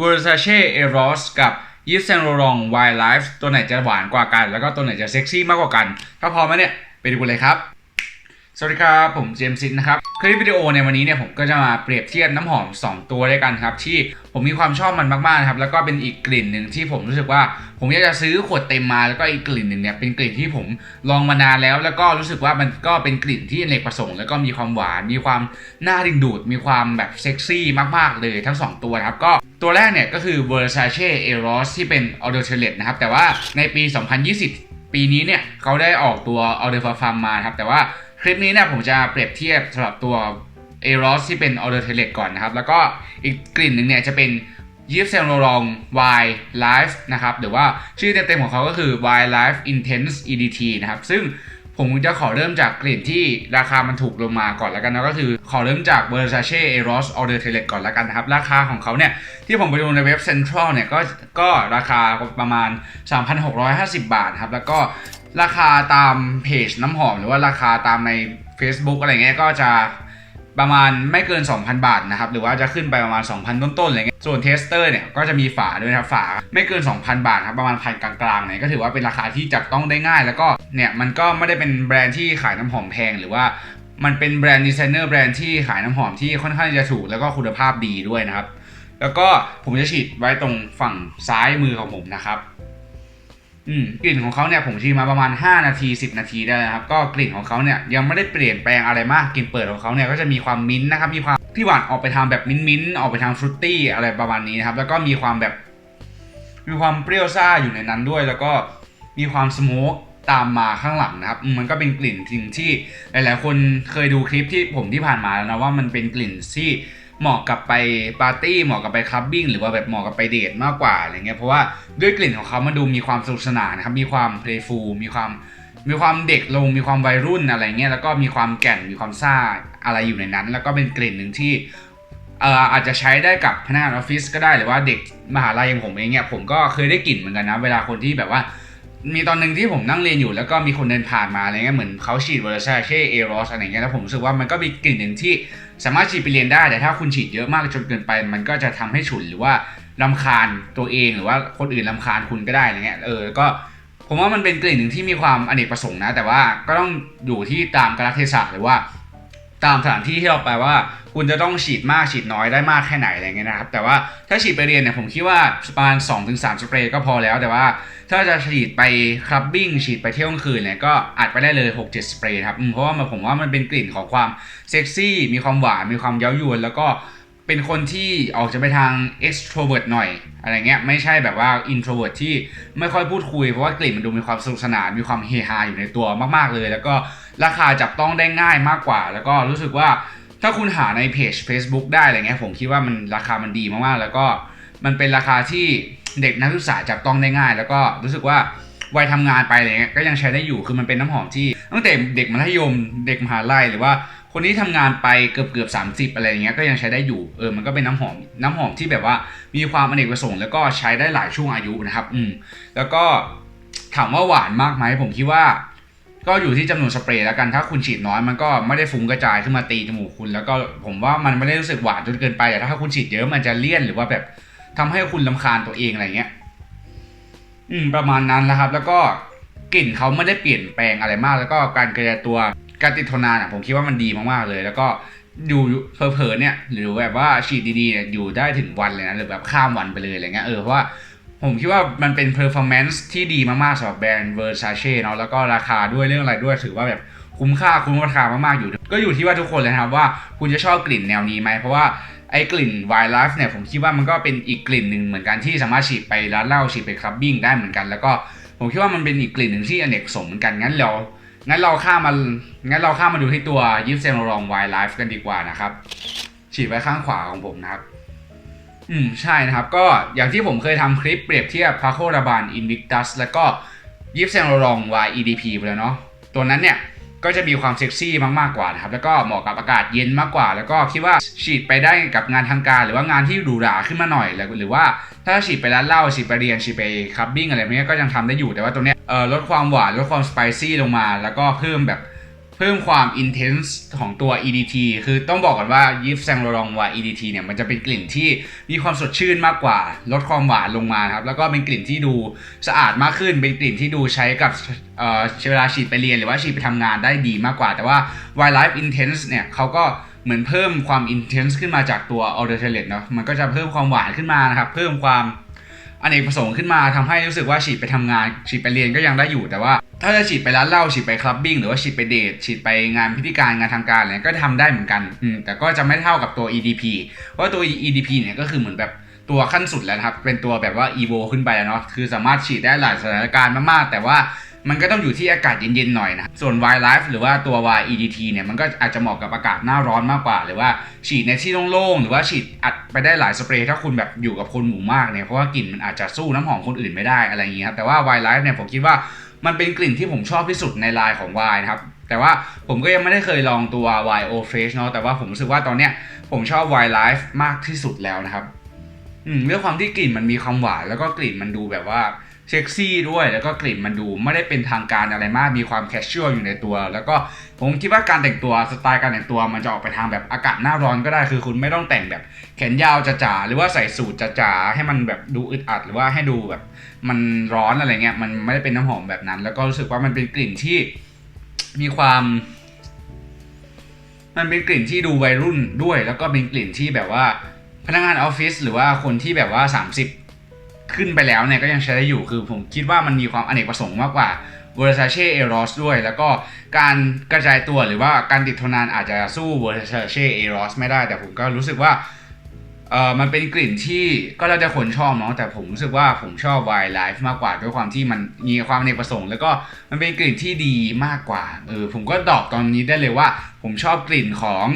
Versace Eros กับ Yves Saint Laurent Wildlife ตัวไหนจะหวานกว่ากัน แล้วก็ตัวไหนจะเซ็กซี่มากกว่ากัน ถ้าพร้อมแล้วเนี่ย ไปดูกันเลยครับ สวัสดีครับ ผมเจมส์ซินนะครับ คลิปวิดีโอในวันนี้เนี่ยผมก็จะมาเปรียบเทียบน้ำหอม 2 ตัวด้วยกันครับ ที่ผมมีความชอบมันมากๆนะครับ แล้วก็เป็นอีกกลิ่นหนึ่งที่ผมรู้สึกว่า ผมอยากจะซื้อขวดเต็มมา แล้วก็อีกกลิ่นหนึ่งเนี่ยเป็นกลิ่นที่ผมลองมานานแล้ว แล้วก็รู้สึกว่ามันก็เป็นกลิ่นที่เนกประสงค์ แล้วก็มีความหวาน มีความน่าดึงดูด มีความแบบเซ็กซี่มากๆเลยทั้ง 2 ตัวครับก็ ตัวแรกเนี่ยก็คือ Versace Eros ที่เป็น Eau de Toilette นะครับ แต่ว่าในปี 2020 ปีนี้เนี่ยเขาได้ออกตัว Eau de Parfum มาครับ แต่ว่าคลิปนี้เนี่ยผมจะเปรียบเทียบสำหรับตัวเอรอสที่เป็นออเดอร์เทเลตก่อนนะครับ แล้วก็อีกกลิ่นหนึ่งเนี่ยจะเป็นยิปเซลโลรอง Y Life นะครับหรือว่าชื่อเต็มๆของเขาก็คือ Y Life Intense EDT นะครับ ซึ่ง ผมจะขอเริ่มจากกลิ่นที่ราคามันถูกลงมาก่อนแล้วกันนะก็คือขอเริ่มจาก Versace Eros Eau de Toilette ก่อนแล้วกันนะครับ ราคาของเขาเนี่ย ที่ผมไปดูในเว็บ Central เนี่ยก็ก็ราคาประมาณ 3,650 บาทครับ แล้วก็ราคาตามเพจน้ำหอม หรือว่าราคาตามใน Facebook อะไรเงี้ยก็จะ ประมาณไม่เกิน 2,000 บาทนะครับ หรือว่าจะขึ้นไปประมาณ 2,000 ต้นๆอะไรเงี้ยส่วนเทสเตอร์เนี่ยก็จะมีฝาด้วยนะครับฝาไม่เกิน 2,000 บาทครับประมาณพันกลางๆเนี่ยก็ถือว่าเป็นราคาที่จับต้องได้ง่าย แล้วก็เนี่ยมันก็ไม่ได้เป็นแบรนด์ที่ขายน้ำหอมแพงหรือว่ามันเป็นแบรนด์ดีไซเนอร์แบรนด์ที่ขายน้ำหอมที่ค่อนข้างจะถูกแล้วก็คุณภาพดีด้วยนะครับ แล้วก็ผมจะฉีดไว้ตรงฝั่งซ้ายมือของผมนะครับ อืมกลิ่นของเขาเนี่ยผมฉีดมาประมาณ 5 นาที 10 นาทีได้แล้วครับก็กลิ่นของเขาเนี่ยยังไม่ได้เปลี่ยนแปลงอะไรมากกลิ่นเปิดของเขาเนี่ยก็จะมีความมิ้นท์นะครับมีความที่หวานออกไปทางแบบมิ้นท์มิ้นท์ออกไปทางฟรุตตี้อะไรประมาณนี้นะครับแล้วก็มีความแบบ มีความเปรี้ยวซ่าอยู่ในนั้นด้วย แล้วก็มีความสโมกตามมาข้างหลังนะครับมมันก็เป็นกลิ่นจริงที่หลาย ๆ คนเคยดูคลิปที่ผมที่ผ่านมาแล้วนะว่ามันเป็นกลิ่นที่ เหมาะกับไปปาร์ตี้เหมาะกับไปคลับบิ้งหรือว่าแบบเหมาะกับไปเดทมากกว่าอะไรเงี้ยเพราะว่าด้วยกลิ่นของเขามันดูมีความสนุกสนานนะครับมีความเพลย์ฟูลมีความมีความเด็กลงมีความวัยรุ่นอะไรเงี้ยแล้วก็มีความแก่นมีความซ่าอะไรอยู่ในนั้น แล้วก็เป็นกลิ่นหนึ่งที่เอ่ออาจจะใช้ได้กับพนักงานออฟฟิศก็ได้หรือว่าเด็กมหาลัยอย่างผมเองเนี่ยผมก็เคยได้กลิ่นเหมือนกันนะ เวลาคนที่แบบว่า มีตอนหนึ่งที่ผมนั่งเรียนอยู่ แล้วก็มีคนเดินผ่านมาอะไรเงี้ยเหมือนเขาฉีดเวอร์ซาเช่เอรอสอะไรเงี้ยแล้วผมรู้สึกว่ามันก็มีกลิ่นหนึ่งที่ สามารถฉีดไปเรียนได้ แต่ถ้าคุณฉีดเยอะมากจนเกินไป มันก็จะทำให้ฉุนหรือว่าลำคาญตัวเองหรือว่าคนอื่นลำคาญคุณก็ได้อะไรเงี้ยเออก็ผมว่ามันเป็นกลิ่นหนึ่งที่มีความอเนกประสงค์นะ แต่ว่าก็ต้องอยู่ที่ตามกาลเทศะหรือว่า ตามสถานที่ที่เราไปว่า คุณจะต้องฉีดมากฉีดน้อยได้มากแค่ไหนอะไรเงี้ยนะครับ แต่ว่าถ้าฉีดไปเรียนเนี่ยผมคิดว่าประมาณ2-3สเปรย์ก็พอแล้ว แต่ว่าถ้าจะฉีดไปคลับบิ้งฉีดไปเที่ยวกลางคืนเนี่ยก็อัดไปได้เลย 6-7 สเปรย์ครับเพราะว่าผมว่ามันเป็นกลิ่นของความเซ็กซี่มีความหวานมีความเย้ายวนแล้วก็ เป็นคนที่ออกจะไปทาง extrovert หน่อยอะไรเงี้ยไม่ใช่แบบว่า introvert ที่ไม่ค่อยพูดคุย เพราะว่ากลิ่นมันดูมีความสนุกสนานมีความเฮฮาอยู่ในตัวมากๆเลย แล้วก็ราคาจับต้องได้ง่ายมากกว่า แล้วก็รู้สึกว่าถ้าคุณหาในเพจ Facebook ได้อะไรเงี้ยผมคิดว่ามันราคามันดีมากๆ แล้วก็มันเป็นราคาที่เด็กนักศึกษาจับต้องได้ง่าย แล้วก็รู้สึกว่าวัยทำงานไปอะไรเงี้ยก็ยังใช้ได้อยู่คือมันเป็นน้ำหอมที่ตั้งแต่เด็กมัธยมเด็กมหาลัยหรือว่า คนที่ทำงานไปเกือบเกือบสามสิบอะไรเงี้ยก็ยังใช้ได้อยู่เออมันก็เป็นน้ำหอมน้ำหอมที่แบบว่ามีความอเนกประสงค์แล้วก็ใช้ได้หลายช่วงอายุนะครับอืมแล้วก็ถามว่าหวานมากไหมผมคิดว่า ก็อยู่ที่จำนวนสเปรย์แล้วกันถ้าคุณฉีดน้อยมันก็ไม่ได้ฟุ้งกระจายขึ้นมาตีจมูกคุณ แล้วก็ผมว่ามันไม่ได้รู้สึกหวานจนเกินไปแต่ถ้าคุณฉีดเยอะมันจะเลี่ยนหรือว่าแบบทำให้คุณลำคาญตัวเองอะไรเงี้ยอืมประมาณนั้นแหละครับ แล้วก็กลิ่นเขาไม่ได้เปลี่ยนแปลงอะไรมาก แล้วก็การกระจายตัว การติดทนนานอะผมคิดว่ามันดีมากๆเลย แล้วก็อยู่เพอๆเนี่ย หรือแบบว่าฉีดดีๆเนี่ยอยู่ได้ถึงวันเลยนะหรือแบบข้ามวันไปเลยอะไรเงี้ยเออเพราะว่าผมคิดว่ามันเป็น performance ที่ดีมากๆสำหรับแบรนด์ Versace เนาะแล้วก็ราคาด้วยเรื่องอะไรด้วยถือว่าแบบคุ้มค่าคุ้มราคามากๆอยู่ ก็อยู่ที่ว่าทุกคนเลยนะครับว่าคุณจะชอบกลิ่นแนวนี้ไหมเพราะว่าไอ้กลิ่น Wildlife เนี่ยผมคิดว่ามันก็เป็นอีกกลิ่นหนึ่งเหมือนกันที่สามารถฉีดไปร้านเหล้าฉีดไปคลับบิ้งได้เหมือนกัน แล้วก็ผมคิดว่ามันเป็นอีกกลิ่นหนึ่งที่อเนกสงค์เหมือนกันงั้นเรา งั้นเราข้ามมางั้นเราข้ามมาดูที่ตัวยิปเซนรอง Wildlife กันดีกว่านะครับ ฉีดไว้ข้างขวาของผมนะครับ อืมใช่นะครับ ก็อย่างที่ผมเคยทำคลิปเปรียบเทียบพาโคราบานอินวิกตัสแล้วก็ยิปเซนรอง YEDP ไปแล้วเนาะตัวนั้นเนี่ย ก็จะมีความเซ็กซี่มากๆกว่านะครับ แล้วก็เหมาะกับอากาศเย็นมากกว่า แล้วก็คิดว่าฉีดไปได้กับงานทางการ หรือว่างานที่หรูหราขึ้นมาหน่อย หรือว่าถ้าฉีดไปร้านเหล้าฉีดไปเรียนฉีดไปคับบิ้งอะไรเงี้ยก็ยังทำได้อยู่แต่ว่าตัวเนี้ยลดความหวานลดความสไปซี่ลงมา แล้วก็เพิ่มแบบ เพิ่มความ intense ของตัว EDT คือต้องบอกก่อนว่า Yves Saint Laurent y EDT เนี่ยมันจะเป็นกลิ่นที่มีความสดชื่นมากกว่า ลดความหวานลงมาครับ แล้วก็เป็นกลิ่นที่ดูสะอาดมากขึ้น เป็นกลิ่นที่ดูใช้กับเอ่อเวลาฉีดไปเรียนหรือว่าฉีดไปทำงานได้ดีมากกว่า แต่ว่า Wildlife Intense เนี่ยเขาก็เหมือนเพิ่มความ intense ขึ้นมาจากตัว a u d e r t e l e t เนาะมันก็จะเพิ่มความหวานขึ้นมานะครับ เพิ่มความอเนกประสงค์ขึ้นมาทำให้รู้สึกว่าฉีดไปทำงานฉีดไปเรียนก็ยังได้อยู่แต่ว่า ถ้าจะฉีดไปร้านเหล้าฉีดไปคลับบิ้งหรือว่าฉีดไปเดทฉีดไปงานพิธีการงานทางการอะไรก็ทำได้เหมือนกันอืมแต่ก็จะไม่เท่ากับตัว EDP เพราะตัว EDP เนี่ยก็คือเหมือนแบบตัวขั้นสุดแล้วครับ เป็นตัวแบบว่า EVO ขึ้นไปแล้วเนาะคือสามารถฉีดได้หลายสถานการณ์มากๆ แต่ว่ามันก็ต้องอยู่ที่อากาศเย็นๆหน่อยนะ ส่วน Wildlife หรือว่าตัว YEDT เนี่ยมันก็อาจจะเหมาะกับอากาศหน้าร้อนมากกว่า หรือว่าฉีดในที่โล่งๆ หรือว่าฉีดอัดไปได้หลายสเปรย์ถ้าคุณแบบอยู่กับคนหมู่มากเนี่ย เพราะว่ากลิ่นมันอาจจะสู้น้ำหอมคนอื่นไม่ได้อะไรอย่างเงี้ยครับ แต่ว่า Wildlife เนี่ยผมคิดว่า มันเป็นกลิ่นที่ผมชอบที่สุดในไลน์ของ Y นะครับ แต่ว่าผมก็ยังไม่ได้เคยลองตัววายโอเฟชเนาะแต่ว่าผมรู้สึกว่าตอนเนี้ยผมชอบวายไลฟ์มากที่สุดแล้วนะครับอืมด้วยความที่กลิ่นมันมีความหวานแล้วก็กลิ่นมันดูแบบว่า เซ็กซี่ด้วยแล้วก็กลิ่นมันดูไม่ได้เป็นทางการอะไรมากมีความแคชชวลอยู่ในตัว แล้วก็ผมคิดว่าการแต่งตัวสไตล์การแต่งตัวมันจะออกไปทางแบบอากาศหน้าร้อนก็ได้คือคุณไม่ต้องแต่งแบบแขนยาวจ๋าๆหรือว่าใส่สูทจ๋าๆให้มันแบบดูอึดอัด หรือว่าให้ดูแบบมันร้อนอะไรเงี้ยมันไม่ได้เป็นน้ำหอมแบบนั้น แล้วก็รู้สึกว่ามันเป็นกลิ่นที่มีความ มันเป็นกลิ่นที่ดูวัยรุ่นด้วย แล้วก็เป็นกลิ่นที่แบบว่าพนักงานออฟฟิศหรือว่าคนที่แบบว่า 30 ขึ้นไปแล้วเนี่ยก็ยังใช้ได้อยู่คือผมคิดว่ามันมีความอเนกประสงค์มากกว่า Versace Eros ด้วย แล้วก็การกระจายตัวหรือว่าการติดทนนานอาจจะสู้ Versace Eros ไม่ได้ แต่ผมก็รู้สึกว่าเออมันเป็นกลิ่นที่ก็แล้วแต่คนชอบเนาะแต่ผมรู้สึกว่าผมชอบ Wildlife มากกว่าด้วยความที่มันมีความอเนกประสงค์ แล้วก็มันเป็นกลิ่นที่ดีมากกว่าเออผมก็ตอบตอนนี้ได้เลยว่า ผมชอบกลิ่นของ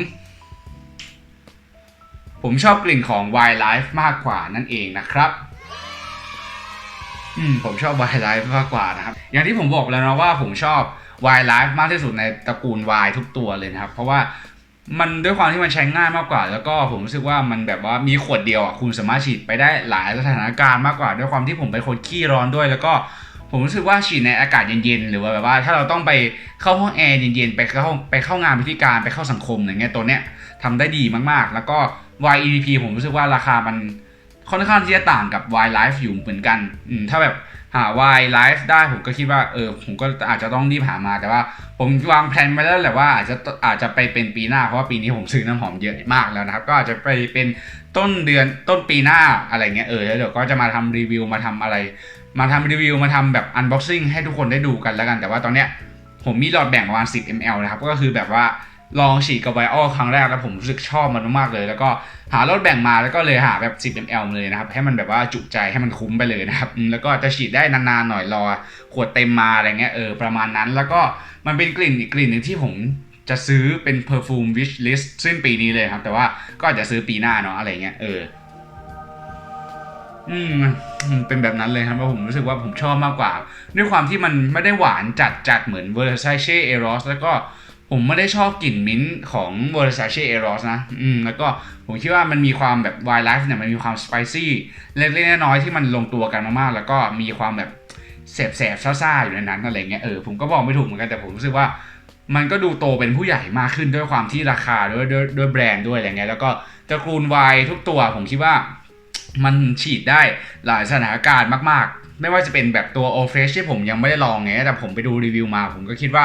ผมชอบกลิ่นของ Wildlife มากกว่านั่นเองนะครับ อืมผมชอบ Wildlife มากกว่านะครับ อย่างที่ผมบอกแล้วนะว่าผมชอบ Wildlife มากที่สุดในตระกูล Y ทุกตัวเลยนะครับ เพราะว่ามันด้วยความที่มันใช้ง่ายมากกว่า แล้วก็ผมรู้สึกว่ามันแบบว่ามีขวดเดียวอะคุณสามารถฉีดไปได้หลายสถานการณ์มากกว่า ด้วยความที่ผมเป็นคนขี้ร้อนด้วย แล้วก็ผมรู้สึกว่าฉีดในอากาศเย็นๆหรือว่าแบบว่า ถ้าเราต้องไปเข้าห้องแอร์เย็นๆไปเข้าไปเข้างานพิธีการไปเข้าสังคมอย่างเงี้ยตัวเนี้ยทำได้ดีมากๆ แล้วก็ YEDP ผมรู้สึกว่าราคามัน ค่อนข้างที่จะต่างกับ Y Life อยู่เหมือนกันอืมถ้าแบบหา Y Life ได้ผมก็คิดว่าเออผมก็อาจจะต้องรีบหามาแต่ว่า ผมวางแผนไว้แล้วแหละว่าอาจจะอาจจะไปเป็นปีหน้าเพราะว่าปีนี้ผมซื้อน้ำหอมเยอะมากแล้วนะครับ ก็อาจจะไปเป็นต้นเดือนต้นปีหน้าอะไรเงี้ยเออแล้วเดี๋ยวก็จะมาทำรีวิวมาทำอะไร มาทำรีวิวมาทำแบบ unboxing ให้ทุกคนได้ดูกันแล้วกันแต่ว่าตอนเนี้ยผมมีหลอดแบ่งประมาณ10 ml นะครับ ก็คือแบบว่า ลองฉีดกับไวออลครั้งแรกแล้วผมรู้สึกชอบมันมากๆเลย แล้วก็หาหลอดแบ่งมาแล้วก็เลยหาแบบ 10 ml เลยนะครับ ให้มันแบบว่าจุใจให้มันคุ้มไปเลยนะครับ แล้วก็จะฉีดได้นานๆหน่อยรอขวดเต็มมาอะไรเงี้ยเออประมาณนั้น แล้วก็มันเป็นกลิ่นอีกกลิ่นหนึ่งที่ผมจะซื้อเป็น perfume wish list สิ้นปีนี้เลยครับ แต่ว่าก็จจะซื้อปีหน้าเนาะอะไรเงี้ยเอออืมเป็นแบบนั้นเลยครับเพราผมรู้สึกว่าผมชอบมากกว่า ด้วยความที่มันไม่ได้หวานจัดจัดเหมือน Versace Eros แล้วก็ ผมไม่ได้ชอบกลิ่นมิ้นท์ของ Versace Eros นะ อืม แล้วก็ผมคิดว่ามันมีความแบบ Wildlife เนี่ยมันมีความ spicy เล็กๆน้อยๆที่มันลงตัวกันมากๆ แล้วก็มีความแบบแสบๆซ่าๆอยู่ในนั้นอะไรเงี้ยเออผมก็บอกไม่ถูกเหมือนกันแต่ผมรู้สึกว่า มันก็ดูโตเป็นผู้ใหญ่มากขึ้นด้วยความที่ราคาด้วยด้วยด้วยแบรนด์ด้วยอะไรเงี้ยแล้วก็ตระกูลวายทุกตัวผมคิดว่า มันฉีดได้หลายสถานการณ์มากๆ ไม่ว่าจะเป็นแบบตัว o f r e s h ที่ผมยังไม่ได้ลองไงแต่ผมไปดูรีวิวมา ผมก็คิดว่า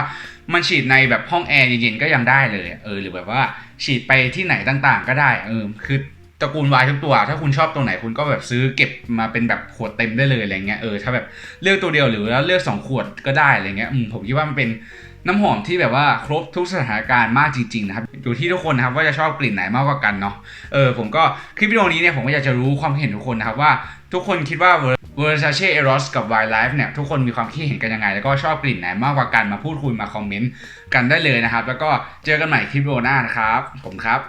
มันฉีดในแบบห้องแอร์เย็นๆก็ยังได้เลยเออหรือแบบว่าฉีดไปที่ไหนต่างๆ ก็ได้เออคือตระกูลวายทุกตัว ถ้าคุณชอบตัวไหนคุณก็แบบซื้อเก็บมาเป็นแบบขวดเต็มได้เลยอะไรเงี้ยเออถ้าแบบเลือกตัวเดียวหรือแล้วเลือกสองขวดก็ได้อะไรเงี้ยอืมผมคิดว่ามันเป็น น้ำหอมที่แบบว่าครบทุกสถานการณ์มากจริงๆนะครับอยู่ที่ทุกคนนะครับว่าจะชอบกลิ่นไหนมากกว่ากันเนาะเออผมก็คลิปวิดีโอนี้เนี่ยผมก็อยากจะรู้ความเห็นทุกคนนะครับว่าทุกคนคิดว่า Versace Eros กับ Wildlife เนี่ยทุกคนมีความคิดเห็นกันยังไง แล้วก็ชอบกลิ่นไหนมากกว่ากันมาพูดคุยมาคอมเมนต์กันได้เลยนะครับ แล้วก็เจอกันใหม่คลิปวิดีโอหน้านะครับผมครับ